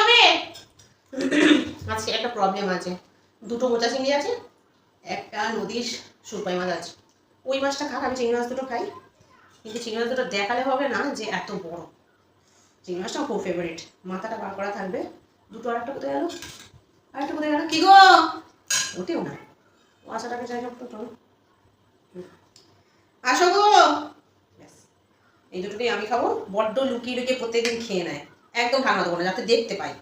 হবে? আজকে একটা প্রবলেম আছে। দুটো মোচা চিংড়ি আছে, একটা নদীর সুরপাই মাছ আছে। ওই মাছটা খাক আমি চিংড়ি মাছ দুটো খাই। কিন্তু চিংড়ি মাছ দুটো দেখালে হবে না যে এত বড়। চিংড়ি মাছটা খুব ফেভারিট মাথাটা বার করা থাকবে। দুটো আরেকটা কোথায় গেল? আরেকটা কোথায় গেল? কি গো? ওতেও না। ও আশাটাকে তো, চলো। হুম। আসো গো। এই দুটোটাই আমি খাব। বড্ড লুকিয়ে লুকিয়ে প্রত্যেকদিন খেয়ে নেয়। একদম ভাঙা দেবো না যাতে দেখতে পাই।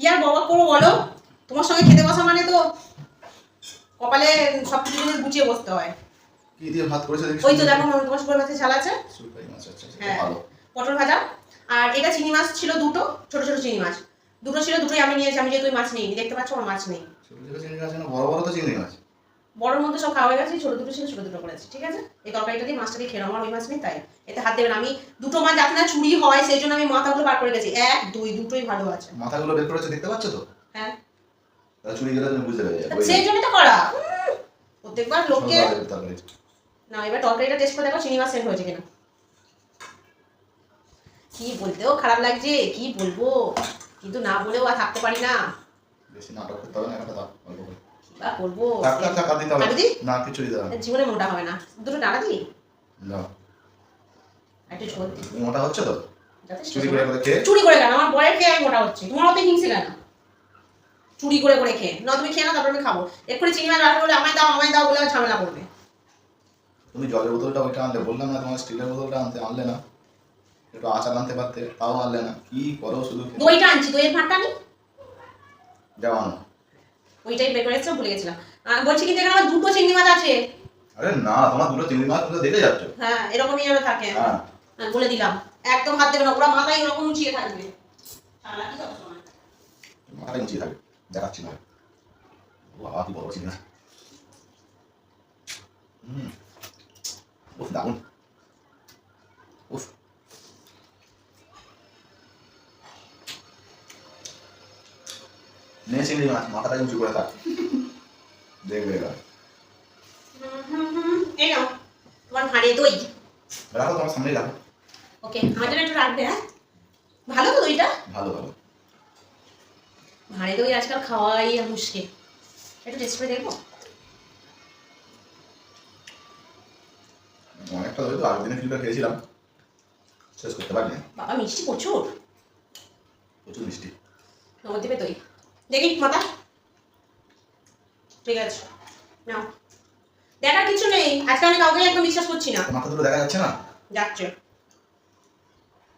কি আর বাবা করব বলো? তোমার সঙ্গে খেতে বসা মানে তো কপালে সব কিছু জিনিস গুছিয়ে বসতে হয়। কি দিয়ে ভাত করেছ ওই তো দেখো তোমার সুপার মাছের ঝাল আছে। মাছ আচ্ছা আচ্ছা, হ্যাঁ। পটল ভাজা। আর এটা চিংড়ি মাছ ছিল দুটো ছোট ছোট চিংড়ি মাছ। দুটো ছিল দুটোই আমি নিয়েছি আমি যেহেতু মাছ নেই দেখতে পাচ্ছ আমার মাছ নেই। ছোট ছোট চিংড়ি মাছ বড় বড় তো চিংড়ি মাছ। বড়োর মধ্যে সব খাওয়া হয়ে গেছে ছোট দুটো ছিল ছোট দুটো করেছি ঠিক আছে? এই তরকারিটা দিয়ে মাছটা দিয়ে খেলাম আমার ওই মাছ নেই তাই। এতে হাত দেবেন আমি দুটো মাছ যাতে না চুরি হয় সেই জন্য আমি মাথাগুলো বার করে গেছি এক দুই দুটোই ভালো আছে। মাথাগুলো বের করেছ দেখতে পাচ্ছ তো? হ্যাঁ। চুরি গেলে তুমি বুঝতে পেরে যাবে সেই জন্য তো করা। প্রত্যেকবার তরকারি। না এবার তরকারিটা টেস্ট করে দেখো চিংড়ি মাছ সেন্ট হয়েছে কিনা। কি বলতেও খারাপ লাগছে কি বলব? কিন্তু না বলেও আর থাকতে পারি না। বেশি নাটক করতে হবে না একটা দাও বা করব দিতে হবে। না জীবনে মোটা হবে না। দুটো না। একটু ঝোল মোটা হচ্ছে তো? চুরি করে করে খেয়ে? চুরি করে কেন? আমার বয়ের খেয়ে আমি মোটা হচ্ছি। তোমার অত হিংসে কেন? চুরি করে করে খেয়ে। না তুমি খেয়ে না তারপর আমি খাব। এক্ষুনি চিংড়ি মাছ বলে আমায় দাও আমায় দাও বলে ঝামেলা করবে। তুমি জলের বোতলটা ওইটা আনলে বললাম না তোমার স্টিলের বোতলটা আনতে আনলে না। একটু আচার আনতে পারতে তাও আনলে না। কি করো শুধু? দইটা আনছি দইয়ের ভাতটা আমি যাও আনো ওইটাই বের করে এসেছিলাম ভুলে গেছিলাম। বলছি কিন্তু এখানে আমার দুটো চিংড়ি মাছ আছে? আরে না তোমার দুটো চিংড়ি মাছ তুমি তো দেখে যাচ্ছ। হ্যাঁ এরকমই যেন থাকে। হ্যাঁ। হ্যাঁ, বলে দিলাম। একদম হাত দেবে না ওরা মাথায় এরকম উঁচিয়ে থাকবে। মাথাটা উঁচিয়ে থাকে দেখাচ্ছি না। বাবা কি বড় চিংড়ি। হুম দারুণ। চিংড়ি মাছ মাথাটা উঁচু করে থাক। দেখবে এবার। হুম, হুম, হুম, এই নাও তোমার ভাঁড়ে দই। রাখো তোমার সামনেই রাখো। ওকে জন্য একটু রাখবে হ্যাঁ? ভালো তো দইটা? ভালো ভালো। ভাঁড়ে দই আজকাল খাওয়াই মুশকিল। একটু টেস্ট করে দেখব? অনেকটা ধরে তো আগের দিনে ফিল্টার খেয়েছিলাম। শেষ করতে পারিনি। বাবা মিষ্টি প্রচুর। প্রচুর মিষ্টি। নবদ্বীপে দই? দেখি মাথা ঠিক আছে নাও। দেখার কিছু নেই আজকে আমি কাউকে একদম বিশ্বাস করছি না। মাথা দুটো দেখা যাচ্ছে না? যাচ্ছে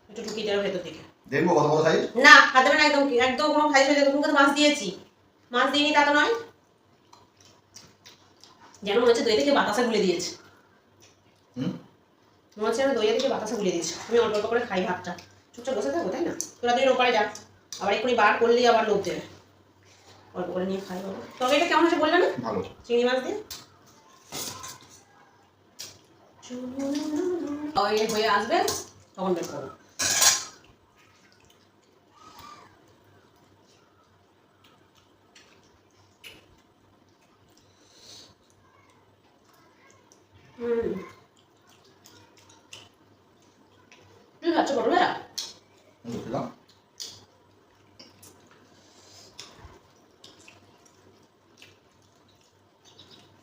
একটু ঢুকিয়ে দেওয়ার ভেতর থেকে দেখব কত বড় সাইজ না হাতে না একদম একদম কোনো সাইজ তুমি তো মাছ দিয়েছি। মাছ দিইনি তা তো নয়। যেন মনে হচ্ছে দই থেকে বাতাসা গুলে দিয়েছে। মনে হচ্ছে আমি দইয়া থেকে বাতাসা গুলে দিয়েছি। আমি অল্প অল্প করে খাই ভাতটা। চুপচাপ বসে থাকব তাই না? তোরা দুই ওপারে যা। আবার এক্ষুনি বার করলেই আবার লোভ দেবে। অল্প করে নিয়ে খাই বাবা। তবে এটা কেমন হচ্ছে বললে না? ভালো। চিংড়ি মাছ দিয়ে? ওই হয়ে আসবে তখন বের করব। হুম। তুই খাচ্ছ বড়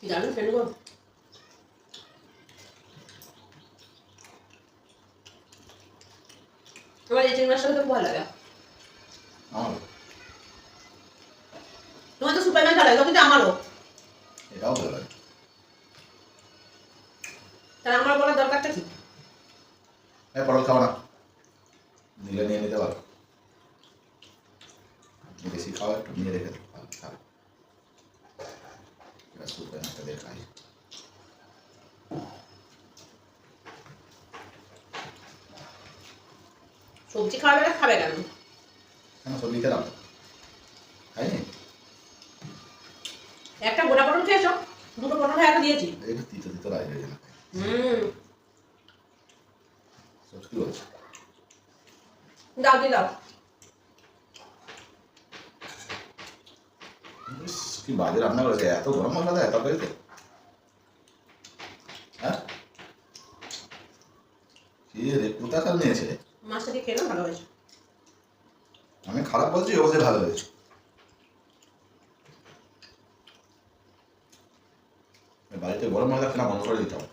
গো আমার এই চিংড়ি মাছটা খুব ভালো লাগে। তোমার তো সুপার ম্যান ভালো লাগে কিন্তু আমারও। এটাও ভালো লাগে। তাহলে আমার বলার দরকারটা কি? এই পটল খাব না। নিলে নিয়ে নিতে পারো। বেশি খাওয়া একটু নিয়ে রেখে দাও ভালো খাবে এবার সুপে একটা দিয়ে খাই সবজি খাওয়াবে না খাবে কেন? কেন? সবজি খেলাম খাইনি? একটা গোটা পটল খেয়েছো? দুটো পটল ভাইয়াকে দিয়েছি। তিতো তিতো লাগে ওই হুম। কি বলছে দাও দিয়ে দাও। কি বাজে রান্না করেছে এত গরম মশলা দেয় তরকারিতে? হ্যাঁ? কি রে কোথা কাল নিয়েছে দিয়ে খেলো ভালো হয়েছে। আমি খারাপ বলছি ও বলছে ভালো হয়েছে। বাড়িতে গরম লাগছে না বন্ধ করে দিতে হবে।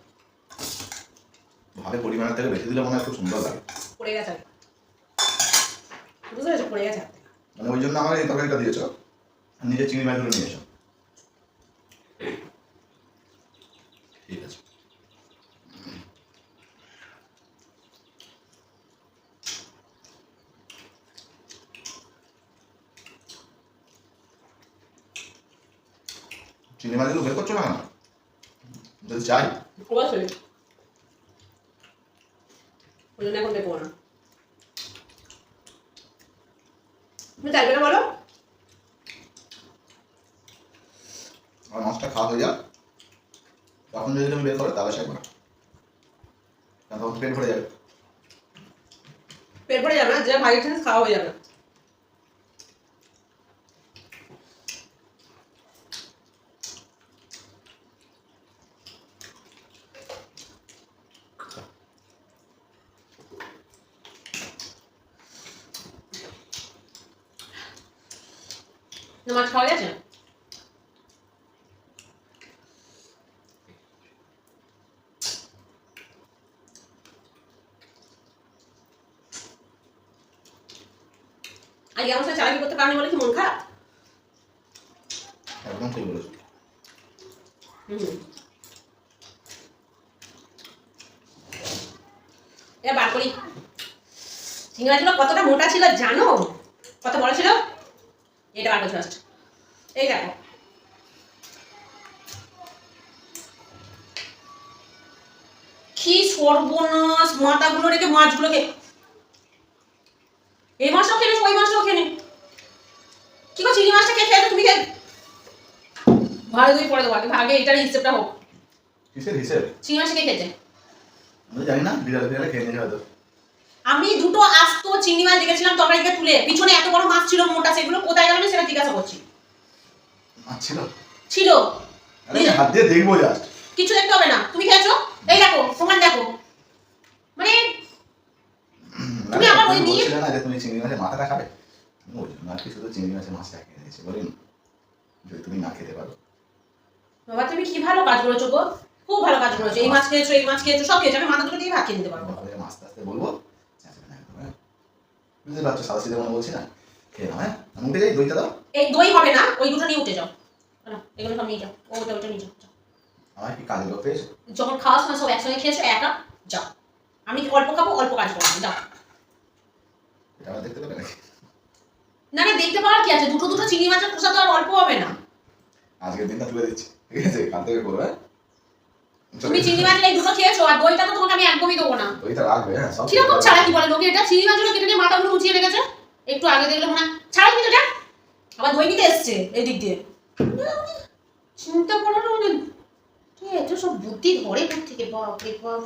ভাবে পরিমাণের থেকে বেশি দিলে মনে হয় খুব সুন্দর লাগে। পড়ে গেছে বুঝতে পেরেছ? পড়ে গেছে মানে ওই জন্য আমার এই তরকারিটা দিয়েছ। নিজে চিংড়ি মাছগুলো নিয়েছো ঠিক আছে চিংড়ি মাছগুলো বের করছ না। কেন যদি চাই। অবশ্যই। ওই জন্য এখন দেখব না। তুমি চাইবে না বলো? আমার মাছটা খাওয়া হয়ে যাক। তখন যদি তুমি বের করো তাহলে তখন পেট ভরে যাবে। পেট ভরে যাবে না যে ভাই খাওয়া হয়ে যাবে। মাছ খাওয়া গেছে আজকে আমার সাথে চালাকি করতে পারেনি বলে কি মন খারাপ? একদম ঠিক বলেছ। হুম। এবার বার করি। সিঙ্গারাগুলো কতটা মোটা ছিল জানো? কত বড় ছিল? এটা বার করছি ফার্স্ট এই দেখো। কি সর্বনাশ মাথাগুলো রেখে মাছগুলোকে। এই মাছটাও খেলে ওই মাছটাও খেলে কি গো চিংড়ি মাছটা কে খেয়েছো তুমি খেয়ে ভালো তুমি পরে দেবো আগে আগে এটার হিসেবটা হোক। কিসের হিসেব? চিংড়ি মাছটা কে খেয়েছে? আমি জানি না বিড়ালে বিড়ালে খেয়ে নিয়েছে হয়তো। আমি দুটো আস্ত চিংড়ি মাছ দেখেছিলাম তরকারিতে তুলে। পিছনে এত বড় মাছ ছিল মোটা সেগুলো কোথায় গেল সেটা জিজ্ঞাসা করছি। ছিল। ছিল। আরে হাত দিয়ে দেখব জাস্ট কিছু দেখতে হবে না। তুমি খেয়েছো? এই দেখো প্রমাণ দেখো। মানে তুমি আবার ওই নিয়ে- না যে তুমি চিংড়ি মাছের মাথাটা খাবে? ওই জন্য আর কি শুধু চিংড়ি মাছের মাছটা খেয়ে নিয়েছি বলিনি। যদি তুমি না খেতে পারো। বাবা তুমি কি ভালো কাজ করেছ গো? খুব ভালো কাজ করেছ। এই মাছ খেয়েছো এই মাছ খেয়েছো সব খেয়েছো। আমি মাথা দুটো দিয়ে ভাত খেয়ে নিতে পারব। তারপরে আস্তে আস্তে বলব। চেঁচাবে না একদম, হ্যাঁ? বুঝতে পারছ সাদা সিধে মনে বলছি না? খেয়ে নাও হ্যাঁ। আমি উঠে যাই দইটা দাও। এই দই হবে না ওই দুটো নিয়ে উঠে যাও। এগুলো সব নিয়ে যাও। ওটা ওটা নিয়ে যাও যাও। আমার কি কাজে লোক যখন খাওয়ার সময় সব একসঙ্গে খেয়েছো একা? যাও। আমি অল্প খাব অল্প কাজ করব যাও। এটা দেখতে পেলে নাকি? না না দেখতে পাওয়ার কি আছে? দুটো দুটো চিংড়ি মাছের খোসা তো আর অল্প হবে না। আজকের দিনটা তুলে দিচ্ছি ঠিক আছে? কাল থেকে করবে হ্যাঁ? তুমি চিংড়ি মাছের এই দুটো খেয়েছো আর দইটা তো তোমাকে আমি একদমই দেবো না। দইটা রাখবে হ্যাঁ সব কীরকম ছাড়া কি বলে লোকে এটা? চিংড়ি মাছগুলো কেটে নিয়ে মাথাগুলো উঁচিয়ে রেখেছে। একটু আগে দেখলে মনে হয় ছাড়া কিন্তু এটা? আবার দই নিতে এসছে এদিক দিয়ে। চিন্তা করার মানে ঠিক আছে সব বুদ্ধি ধরে থেকে? বাপ রে বাপ।